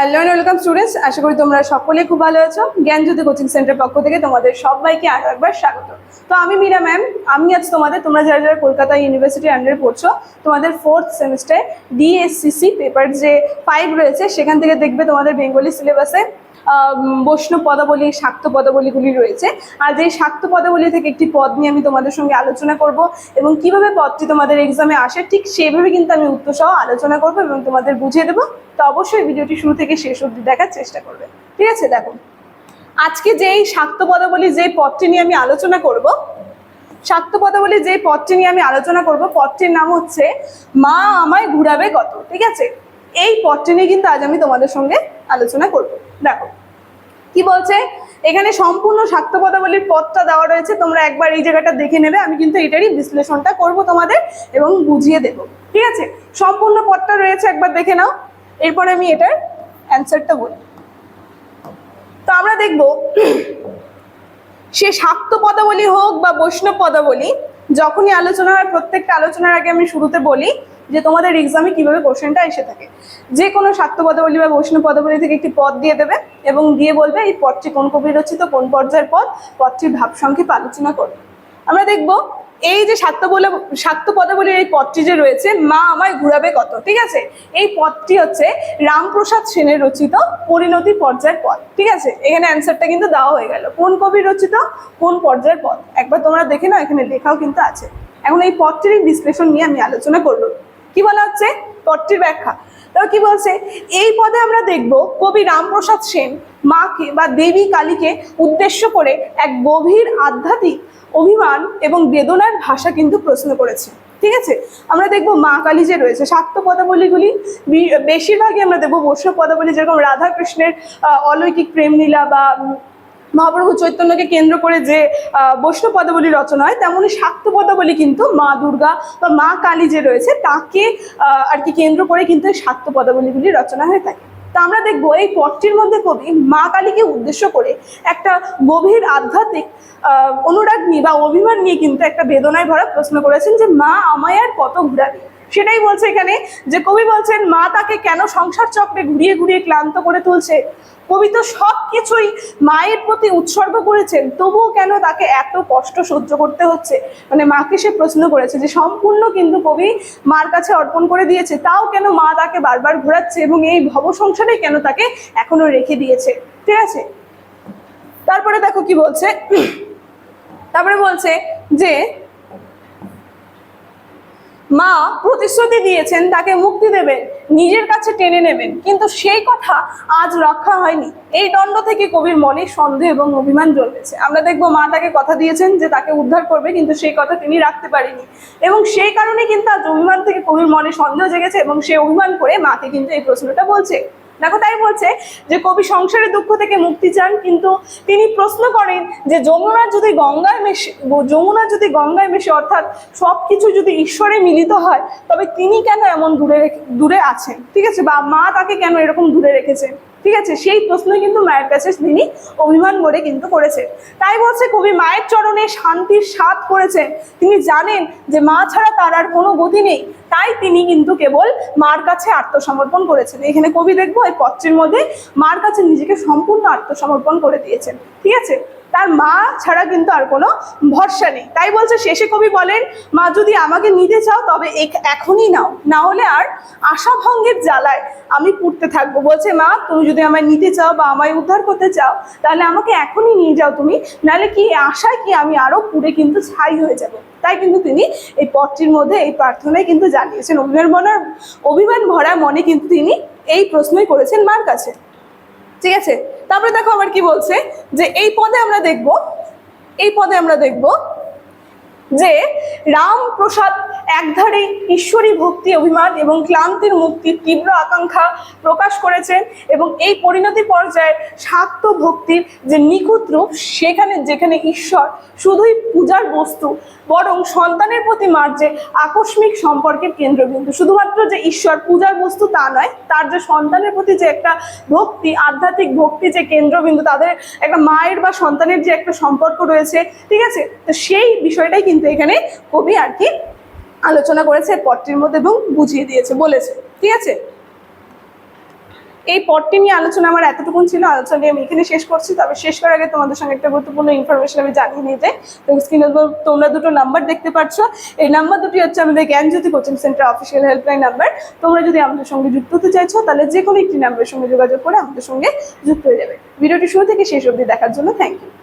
Hello and welcome students আশা করি তোমরা সকলে খুব ভালো আছো। জ্ঞানজ্যোতি কোচিং সেন্টারের পক্ষ থেকে তোমাদের সবাইকে আরও একবার স্বাগত। তো আমি মীরা ম্যাম আমি আজ তোমাদের, তোমরা যারা যারা কলকাতা ইউনিভার্সিটি আন্ডারে পড়ছো, তোমাদের ফোর্থ সেমিস্টার ডিএসসিসি পেপার যে ফাইভ রয়েছে, সেখান থেকে দেখবে তোমাদের বেঙ্গলি সিলেবাসে বৈষ্ণব পদাবলী, শাক্ত পদাবলীগুলি রয়েছে। আর যে শাক্ত পদাবলী থেকে একটি পদ নিয়ে আমি তোমাদের সঙ্গে আলোচনা করব এবং কীভাবে পদটি তোমাদের এক্সামে আসে, ঠিক সেভাবে কিন্তু আমি উত্তর সহ আলোচনা করব এবং তোমাদের বুঝিয়ে দেবো। তো অবশ্যই ভিডিওটি শুরু থেকে শেষ অবধি দেখার চেষ্টা করবে। ঠিক আছে, দেখো। আজকে যেই শাক্ত পদাবলী যে পদটি নিয়ে আমি আলোচনা করব, শাক্ত পদাবলী যে পদটি নিয়ে আমি আলোচনা করব, পদটির নাম হচ্ছে, মা আমায় ঘুরাবে কত? ঠিক আছে? এই পদটি নিয়ে কিন্তু আজ আমি তোমাদের সঙ্গে আলোচনা করব। দেখো, কি বলছে? এখানে সম্পূর্ণ শাক্ত পদাবলীর পদটা দেওয়া রয়েছে। তোমরা একবার এই জায়গাটা দেখে নেবে। আমি কিন্তু এটারই বিশ্লেষণটা করব তোমাদের এবং বুঝিয়ে দেব। ঠিক আছে? সম্পূর্ণ পথটা রয়েছে, একবার দেখে নাও। এরপরে আমি এটার অ্যান্সারটা বলি। তো আমরা দেখব, সে শাক্ত পদাবলী হোক বা বৈষ্ণব পদাবলী যখনই আলোচনা হয়, প্রত্যেকটা আলোচনার আগে আমি শুরুতে বলি যে তোমাদের এক্সামে কীভাবে কোশ্চেনটা এসে থাকে। যে কোনো স্বার্থ পদাবলী বা বৈষ্ণব পদাবলী থেকে একটি পদ দিয়ে দেবে এবং দিয়ে বলবে এই পদটি কোন কবি রচিত, কোন পর্যায়ের পদ, পদটির ভাব সংক্ষেপ আলোচনা করবে। আমরা দেখব এই যে শাক্ত বলে শাক্ত পদাবলীর এই পদটি যে রয়েছে, মা আমায় ঘুরাবে কত? ঠিক আছে? এই পদটি হচ্ছে রামপ্রসাদ সেনের রচিত পরিণতি পর্যায়ের পদ। ঠিক আছে? এখানে অ্যান্সারটা কিন্তু দেওয়া হয়ে গেল। কোন কবি রচিত? কোন পর্যায়ের পদ? একবার তোমরা দেখে নাও, এখানে লেখাও কিন্তু আছে। এখন এই পদটির বিশ্লেষণ নিয়ে আমি আলোচনা করব। কি বলা হচ্ছে? পদটির ব্যাখ্যা। তো কি বলছে? এই পদে আমরা দেখব কবি রামপ্রসাদ সেন মাকে বা দেবী কালীকে উদ্দেশ্য করে এক গভীর আধ্যাত্মিক অভিমান এবং বেদনার ভাষা কিন্তু প্রশ্ন করেছে। ঠিক আছে? আমরা দেখব মা কালী যে রয়েছে শাক্ত পদাবলীগুলি বেশিরভাগই আমরা দেখব বৈষ্ণব পদাবলী, যেরকম রাধা কৃষ্ণের অলৌকিক প্রেমলীলা বা মহাপ্রভু চৈতন্যকে কেন্দ্র করে যে বৈষ্ণব পদাবলী রচনা হয়, তেমনি শাক্ত পদাবলী কিন্তু মা দুর্গা বা মা কালী যে রয়েছে, তাকে আর কি কেন্দ্র করে কিন্তু এই পদাবলীগুলি রচনা হয়ে থাকে। তা আমরা দেখব এই পটটির মধ্যে কবি মা কালীকে উদ্দেশ্য করে একটা গভীর আধ্যাত্মিক অনুরাগ নিয়ে বা অভিমান নিয়ে কিন্তু একটা বেদনায় ভরা প্রশ্ন করেছেন যে মা আমায় আর কত ঘুরাবে? সেটাই বলছে এখানে যে কবি বলছেন, মা তাকে কেন সংসার চক্রে ঘুরিয়ে ঘুরিয়ে ক্লান্ত করে তুলছে? কবি তো সব কিছুই মায়ের প্রতি উৎসর্গ করেছেন, তবুও কেন তাকে এত কষ্ট সহ্য করতে হচ্ছে? মানে মাকে সে প্রশ্ন করেছে যে, সম্পূর্ণ কিন্তু কবি মার কাছে অর্পণ করে দিয়েছে, তাও কেন মা তাকে বারবার ঘোরাচ্ছে এবং এই ভব সংসারে কেন তাকে এখনও রেখে দিয়েছে? ঠিক আছে? তারপরে দেখো কি বলছে? তারপরে বলছে যে মা প্রতিশ্রুতি দিয়েছেন, তাকে মুক্তি দেবেন, নিজের কাছে টেনে নেবেন। কিন্তু সেই কথা আজ রক্ষা হয়নি। এই দণ্ড থেকে কবির মনে সন্দেহ এবং অভিমান জন্মেছে। আমরা দেখব মা তাকে কথা দিয়েছেন যে তাকে উদ্ধার করবে, কিন্তু সেই কথা তিনি রাখতে পারেনি এবং সেই কারণে কিন্তু আজ অভিমান থেকে কবির মনে সন্দেহ জেগেছে এবং সে অভিমান করে মাকে কিন্তু এই প্রশ্নটা বলছে। দেখো, তাই বলছে যে কবি সংসারের দুঃখ থেকে মুক্তি চান, কিন্তু তিনি প্রশ্ন করেন যে যমুনা যদি গঙ্গায় মেশে যমুনা যদি গঙ্গায় মেশে, অর্থাৎ সব কিছু যদি ঈশ্বরে মিলিত হয়, তবে তিনি কেন এমন দূরে দূরে আছেন? ঠিক আছে, বা মা তাকে কেন এরকম দূরে রেখেছেন? ঠিক আছে? সেই প্রশ্ন কিন্তু মায়ের কাছে তিনি অভিমান করে কিন্তু করেছে। তাই বলছে কবি, মায়ের চরণে শান্তির স্বাদ করেছেন তিনি জানেন যে মা ছাড়া তার আর কোনো গতি নেই। তাই তিনি কিন্তু কেবল মার কাছে আত্মসমর্পণ করেছেন। এখানে কবি দেখব এই পত্রের মধ্যে মার কাছে নিজেকে সম্পূর্ণ আত্মসমর্পণ করে দিয়েছেন। ঠিক আছে? তার মা ছাড়া কিন্তু আর কোনো ভরসা নেই। তাই বলছে, শেষে কবি বলেন, মা, যদি আমাকে নিতে চাও, তবে এখ- এখনই নাও। না হলে আর আশাভঙ্গের জ্বালায় আমি পুড়তে থাকব। বলছে, মা, তুমি যদি আমায় নিতে চাও বা আমায় উদ্ধার করতে চাও, তাহলে আমাকে এখনই নিয়ে যাও তুমি। নাহলে কি আশায় কি আমি আরও পুড়ে কিন্তু ছাই হয়ে যাব? তাই কিন্তু তিনি এই পত্রের মধ্যে এই প্রার্থনায় কিন্তু জানিয়েছেন। অভিমান ভরা অভিমান ভরা মনে কিন্তু তিনি এই প্রশ্নই করেছেন মার কাছে। ঠিক আছে? তারপরে দেখো আবার কি বলছে যে এই পদে আমরা দেখব এই পদে আমরা দেখব যে রামপ্রসাদ একধারে ঈশ্বরী ভক্তি অভিমান এবং ক্লান্তির মুক্তির তীব্র আকাঙ্ক্ষা প্রকাশ করেছেন এবং এই পরিণতি পর্যায়ে শাক্ত ভক্তির যে নিখুঁত রূপ, সেখানে যেখানে ঈশ্বর শুধুই পূজার বস্তু, বরং সন্তানের প্রতি মার যে আকস্মিক সম্পর্কের কেন্দ্রবিন্দু। শুধুমাত্র যে ঈশ্বর পূজার বস্তু তা নয়, তার যে সন্তানের প্রতি যে একটা ভক্তি, আধ্যাত্মিক ভক্তি যে কেন্দ্রবিন্দু, তাদের একটা মায়ের বা সন্তানের যে একটা সম্পর্ক রয়েছে, ঠিক আছে? তো সেই বিষয়টাই কিন্তু এখানে কবি আর কি আলোচনা করেছে পটটির মধ্যে এবং বুঝিয়ে দিয়েছে, বলেছে। ঠিক আছে? এই পটটি নিয়ে আলোচনা আমার এতটুকুন ছিল, আলোচনা আমি এখানে শেষ করছি। তবে শেষ করার আগে তোমাদের সঙ্গে একটা গুরুত্বপূর্ণ ইনফরমেশন আমি জানিয়ে নিয়ে যাই। তো স্ক্রিনে তোমরা দুটো নাম্বার দেখতে পাচ্ছ। এই নাম্বার দুটি হচ্ছে আমাদের Gyanjyoti coaching centre official helpline number তোমরা যদি আমাদের সঙ্গে যুক্ত হতে চাইছো, তাহলে যে কোনো একটি নাম্বারের সঙ্গে যোগাযোগ করে আমাদের সঙ্গে যুক্ত হয়ে যাবে। ভিডিওটি শুরু থেকে শেষ অবধি দেখার জন্য থ্যাংক ইউ